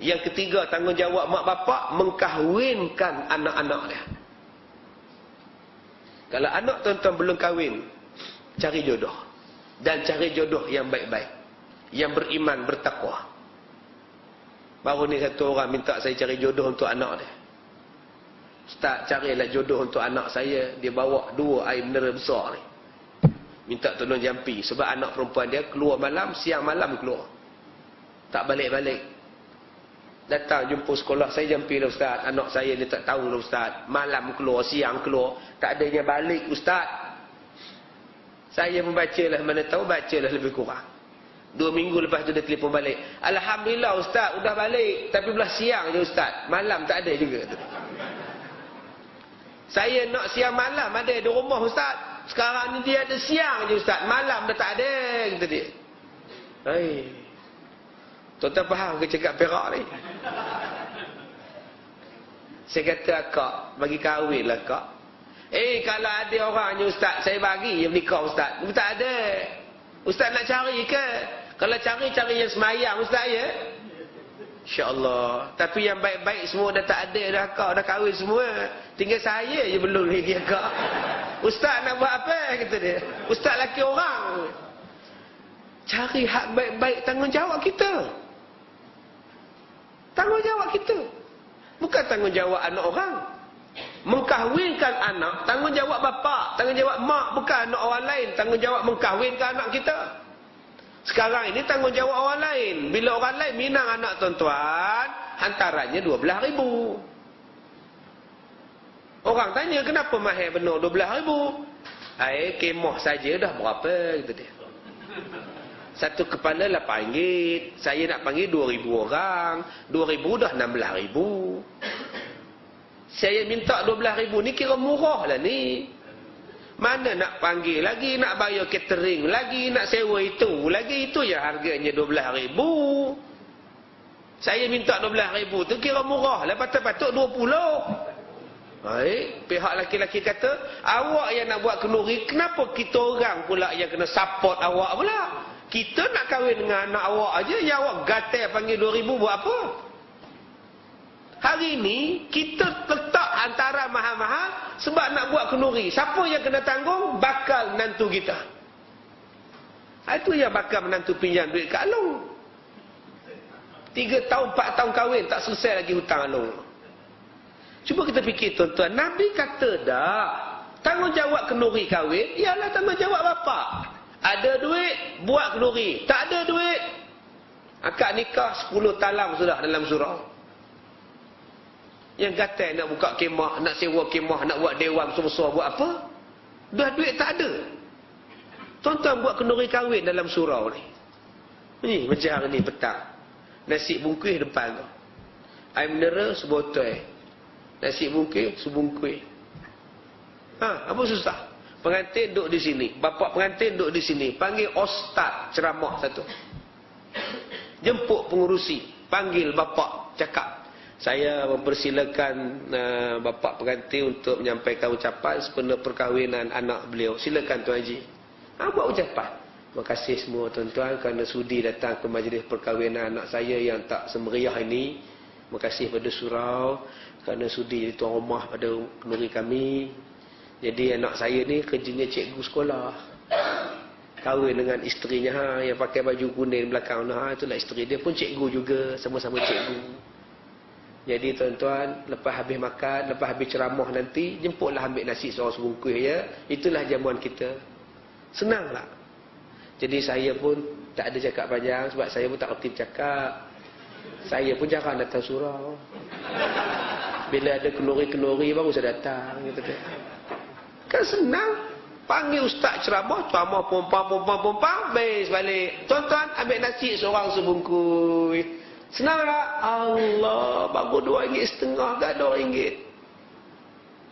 Yang ketiga tanggungjawab mak bapak mengkahwinkan anak-anak dia. Kalau anak tuan-tuan belum kahwin, cari jodoh. Dan cari jodoh yang baik-baik. Yang beriman, bertakwa. Baru ni satu orang minta saya cari jodoh untuk anak dia. Ustaz carilah jodoh untuk anak saya. Dia bawa dua air mineral besar ni. Minta tolong jampi. Sebab anak perempuan dia keluar malam, siang malam keluar. Tak balik-balik. Datang jumpa sekolah, saya jampi lah Ustaz. Anak saya ni tak tahu lah Ustaz. Malam keluar, siang keluar. Tak adanya balik Ustaz. Saya membaca lah, mana tahu baca lah lebih kurang. Dua minggu lepas tu dia telefon balik. Alhamdulillah Ustaz, udah balik. Tapi belah siang je Ustaz. Malam tak ada juga. Saya nak siang malam ada di rumah Ustaz. Sekarang ni dia ada siang je Ustaz. Malam dah tak ada. Kata dia. Hai. Tuan-tuan faham ke cakap perak ni? Saya kata akak, bagi kahwin lah kak. Eh, kalau ada orang ni ustaz, saya bagi yang nikah ustaz. Tak ada. Ustaz nak cari ke? Kalau cari, cari yang semayang ustaz ya? InsyaAllah. Tapi yang baik-baik semua dah tak ada dah kak. Dah kahwin semua. Tinggal saya je belum lagi kak. Ustaz nak buat apa? Kata dia. Ustaz laki orang. Cari hak baik-baik tanggungjawab kita. Tanggungjawab kita. Bukan tanggungjawab anak orang. Mengkahwinkan anak, tanggungjawab bapa, tanggungjawab mak, bukan anak orang lain. Tanggungjawab mengkahwinkan anak kita. Sekarang ini tanggungjawab orang lain. Bila orang lain minang anak tuan-tuan, antaranya 12 ribu. Orang tanya, kenapa mahir benar 12 ribu? Air kemoh saja dah berapa? Gitu dia. Satu kepala RM8. Saya nak panggil RM2,000 orang. RM2,000 dah RM16,000. Saya minta RM12,000 ni kira murah lah ni. Mana nak panggil lagi, nak bayar catering lagi, nak sewa itu lagi. Itu ya harganya RM12,000. Saya minta RM12,000 tu kira murah lah. Patut-patut RM20,000. Baik, pihak laki-laki kata, awak yang nak buat kenuri, kenapa kita orang pula yang kena support awak pula? Kita nak kahwin dengan anak awak aja, ya awak gatal panggil 2000 buat apa? Hari ini kita letak antara mahal-mahal sebab nak buat kenuri. Siapa yang kena tanggung? Bakal menantu kita. Ha, itu yang bakal menantu pinjam duit kat Alung. Tiga tahun, empat tahun kahwin, tak selesai lagi hutang Alung. Cuba kita fikir tuan-tuan. Nabi kata dah, tanggungjawab kenuri kahwin, ialah tanggungjawab bapak. Ada duit, buat kenduri. Tak ada duit, akad nikah 10 talam sudah dalam surau. Yang kata nak buka kemah, nak sewa kemah, nak buat dewan besar buat apa? Dah duit tak ada. Tuan-tuan buat kenduri kahwin dalam surau ni. Ni macam hari ni petang. Nasi bungkus depan tu. Air mineral sebotol. Nasi bungkus sebungkus. Ha, apa susah? Pengantin duduk di sini. Bapa pengantin duduk di sini. Panggil ustaz ceramah satu. Jemput pengurusi. Panggil bapa cakap. Saya mempersilakan uh, bapa pengantin untuk menyampaikan ucapan sepenuh perkahwinan anak beliau. Silakan Tuan Haji. Ha, buat ucapan. Terima kasih semua tuan-tuan kerana sudi datang ke majlis perkahwinan anak saya yang tak semeriah ini. Terima kasih pada surau kerana sudi jadi tuan rumah pada kenuri kami. Jadi anak saya ni kerjanya cikgu sekolah. Kahwin dengan isterinya ha, yang pakai baju kuning belakang. Ha, itulah isteri dia pun cikgu juga. Sama-sama cikgu. Jadi tuan-tuan, lepas habis makan, lepas habis ceramah nanti, jemputlah ambil nasi seorang sebungkus ya. Itulah jamuan kita. Senanglah. Jadi saya pun tak ada cakap panjang sebab saya pun tak aktif cakap. Saya pun jarang datang surau. Bila ada kenuri-kenuri baru saya datang. Gitu -gitu. Kan senang. Panggil ustaz ceramah, ceramah pompang-pompang-pompang, habis balik. Tuan-tuan, ambil nasi seorang sebungkus. Senang tak? Allah, bagus dua ringgit setengah dah dua ringgit.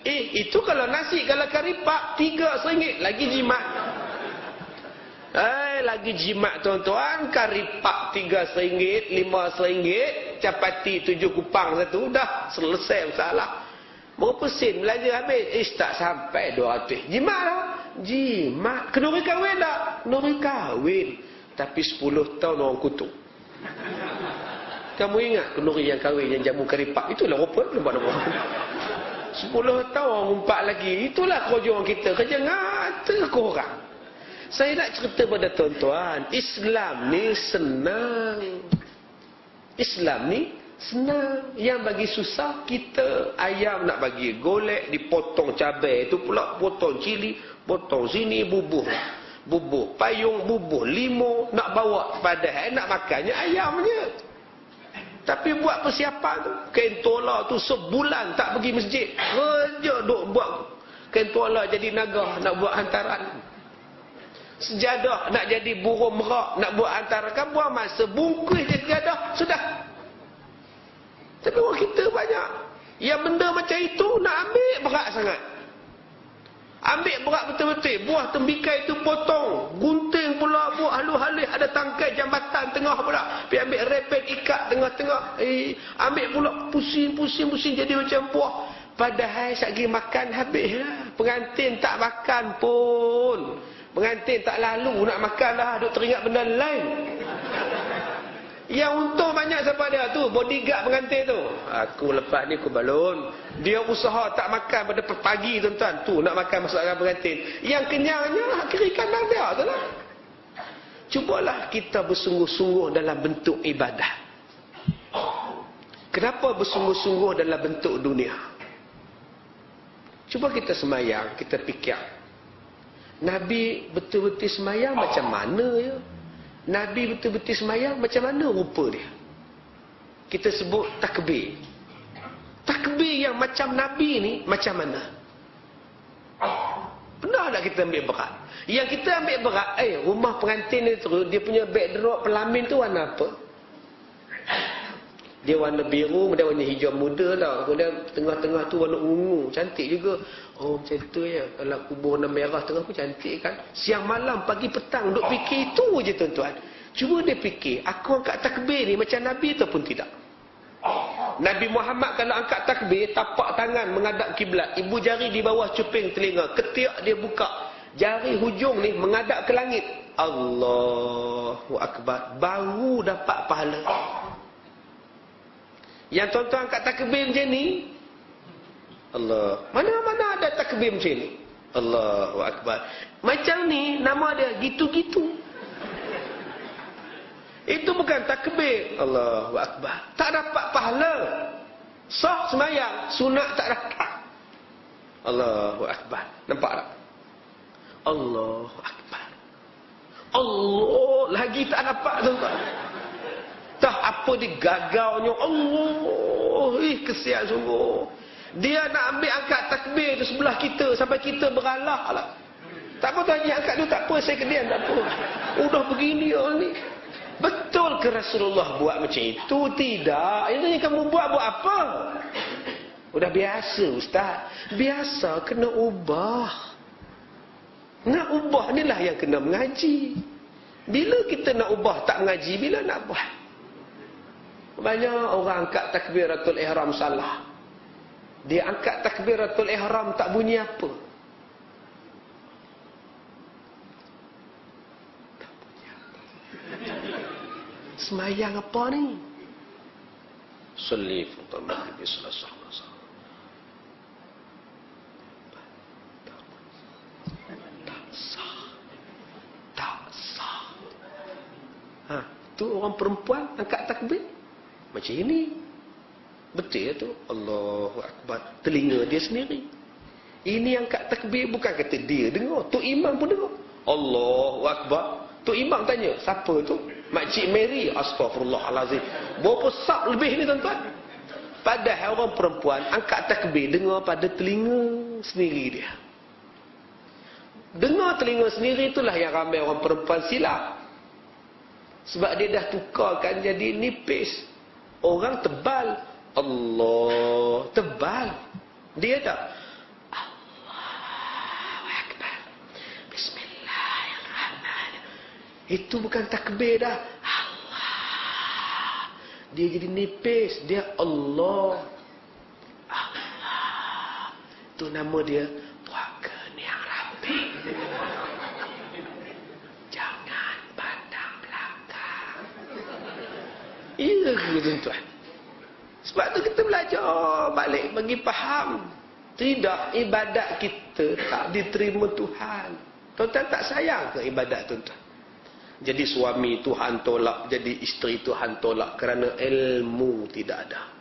Eh, itu kalau nasi, kalau kari pak, tiga seringgit. Lagi jimat. Eh, lagi jimat tuan-tuan. Kari pak tiga seringgit, lima seringgit. Capati tujuh kupang satu. Dah selesai masalah. Berapa sen belanja habis? Eh, tak sampai 200. Jimat lah. Jimat. Kenuri kahwin tak? Kenuri kahwin. Tapi 10 tahun orang kutuk. Kamu ingat kenduri yang kahwin yang jamu keripak? Itulah rupa. Nampak nama. Sepuluh tahun umpat lagi. Itulah kerja orang kita. Kerja ngata korang. Saya nak cerita pada tuan-tuan. Islam ni senang. Islam ni senang. Yang bagi susah kita. Ayam nak bagi golek. Dipotong cabai. Itu pula potong cili. Potong sini bubuh. Bubuh payung. Bubuh limo. Nak bawa padahal nak makannya ayamnya. Tapi buat persiapan tu. Kentola tu sebulan tak pergi masjid. Kerja duk buat kentola jadi naga nak buat hantaran. Sejadah nak jadi burung merak nak buat hantaran. Kan buang masa bungkus je sejadah. Sudah. Orang kita banyak. Yang benda macam itu nak ambil berat sangat. Ambil berat betul-betul. Buah tembikai itu potong. Gunting pula buah halus-halus. Ada tangkai jambatan tengah pula. Pergi ambil repet ikat tengah-tengah. Eh, ambil pula pusing-pusing-pusing jadi macam buah. Padahal sagi makan habis lah. Pengantin tak makan pun. Pengantin tak lalu nak makan lah. Duk teringat benda lain. Yang untung banyak siapa dia tu? Bodyguard pengantin tu. Aku lepas ni aku balon. Dia usaha tak makan pada pagi tuan-tuan. Tu nak makan masakan pengantin. Yang kenyangnya lah kiri kanan dia tu lah. Cubalah kita bersungguh-sungguh dalam bentuk ibadah. Kenapa bersungguh-sungguh dalam bentuk dunia? Cuba kita semayang, kita fikir. Nabi betul-betul semayang macam mana ya? Nabi betul-betul semayang macam mana rupa dia? Kita sebut takbir. Takbir yang macam Nabi ni macam mana? Pernah tak kita ambil berat? Yang kita ambil berat, eh rumah pengantin ni tu, dia punya backdrop pelamin tu warna apa? Dia warna biru, dia warna hijau muda lah. Kemudian tengah-tengah tu warna ungu. Cantik juga. Oh macam tu ya. Kalau kubur warna merah tengah pun cantik kan. Siang malam, pagi petang, duk fikir itu je tuan-tuan. Cuba dia fikir, aku angkat takbir ni macam Nabi ataupun tidak? Nabi Muhammad kalau angkat takbir, tapak tangan menghadap kiblat. Ibu jari di bawah cuping telinga. Ketiak dia buka. Jari hujung ni menghadap ke langit. Allahu Akbar. Baru dapat pahala. Yang tuan-tuan angkat takbir macam ni. Allah. Mana-mana ada takbir macam ni. Allahu Akbar. Macam ni, nama dia gitu-gitu. Itu bukan takbir. Allahu Akbar. Tak dapat pahala. Sah semayang. Sunat tak dapat. Allahu Akbar. Nampak tak? Allahu Akbar. Allah lagi tak dapat tuan-tuan. Tak apa dia gagaunya. Allah. Ih kesian sungguh. Dia nak ambil angkat takbir tu sebelah kita. Sampai kita beralah lah. Tak apa tuan angkat tu tak apa. Saya kedian tak apa. Udah begini orang ni. Betul ke Rasulullah buat macam itu? Tidak. Itu yang kamu buat, buat apa? Udah biasa Ustaz. Biasa kena ubah. Nak ubah ni lah yang kena mengaji. Bila kita nak ubah tak mengaji, bila nak buat? Banyak orang angkat takbiratul ihram salah. Dia angkat takbiratul ihram tak bunyi apa. Semayang apa ni? Salli futul maghrib salasah Ha, tu orang perempuan angkat takbir macam ini. Betul ya tu? Allahu akbar. Telinga dia sendiri. Ini angkat takbir bukan kata dia dengar, tu imam pun dengar. Allahu akbar. Tu imam tanya, siapa tu? Makcik Mary, astagfirullahalazim. Berapa sab lebih ni tuan-tuan? Padahal orang perempuan angkat takbir dengar pada telinga sendiri dia. Dengar telinga sendiri itulah yang ramai orang perempuan silap. Sebab dia dah tukarkan jadi nipis. Orang tebal. Allah tebal. Dia tak. Itu bukan takbir dah. Allah. Dia jadi nipis. Dia Allah. Allah. Itu nama dia. Puaka ni yang rapi. Keliru tuan-tuan. Sebab tu kita belajar balik bagi faham. Tidak ibadat kita tak diterima Tuhan. Tuan-tuan tak sayang ke ibadat tuan-tuan? Jadi suami Tuhan tolak, jadi isteri Tuhan tolak kerana ilmu tidak ada.